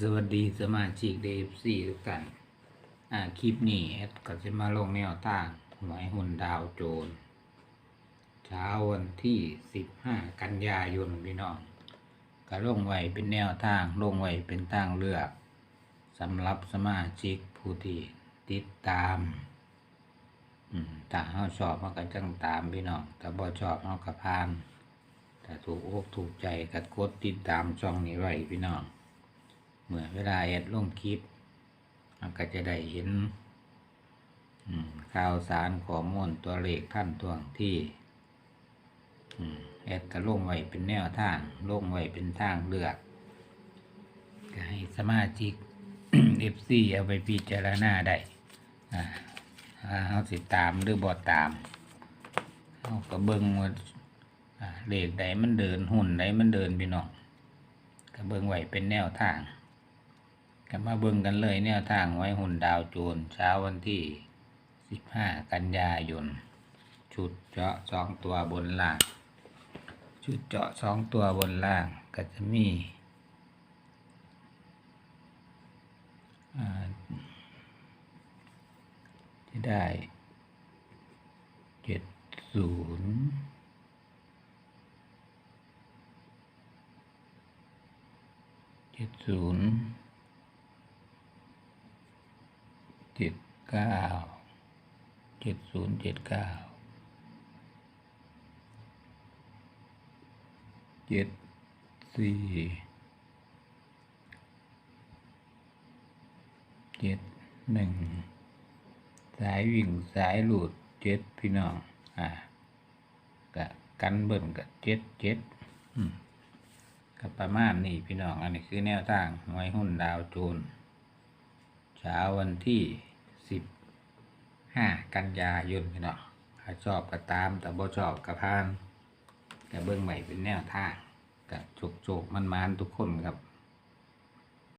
สวัสดีสมาชิกเดฟซีทุกท่านอ่าคลิปนี้แอดก็จะมาลงแนวทางหวยหุ่นดาวโจรเช้าวันที่สิบห้ากันยายนพี่น้องก็ลงไว้เป็นแนวทางลงไว้เป็นทางเลือกสำหรับสมาชิกผู้ที่ติดตามถ้าเขาชอบเขาก็จังตามพี่น้องถ้าบ่ชอบเขาก็พานถ้าถูกอกถูกใจก็กดติดตามช่องนี้ไว้พี่น้อง เมื่อเวลาแอดลงคลิปมันก็จะได้เห็นข่าวสารข้อมูลตัวเลขท่านท่วงที่อืมแอดก็ลงไว้เป็นแนวทางลงไว้เป็นทางเลือกก็ให้สมาชิกเอฟซีเอาไปพิจารณาได้เขาสิตามหรือบ่ตามเขาก็เบิ่งว่าเลขใดมันเดินหุ่นใดมันเดินพี่น้องก็เบิ่งไว้เป็นแนวทาง ก็มาเบิ่งกันเลยแนวทางไว้หุ่นดาวโจรเช้าวันที่ 15 กันยายน ชุดเจาะสองตัวบนล่าง ชุดเจาะสองตัวบนล่างก็จะมีอ่าที่ได้เจ็ดศูนย์เจ็ดศูนย์ เจ็ดเก้าเจ็ดศูนย์เจ็ดเก้าเจ็ดสี่เจ็ดหนึ่งสายวิ่งสายหลุดเจ็ดพี่น้องอ่ากะกันเบิ่นกับเจ็ดเจ็ดกับประมาณนี้พี่น้อง อันนี้คือแนวทางหวยหุ้นดาวโจร เช้าวันที่สิบห้ากันยายนพี่น้องถ้าชอบก็ตามแต่บ่ชอบก็พานแต่เบื้องใหม่เป็นแนวทางกับโจกโจกมันมานทุกคนครับ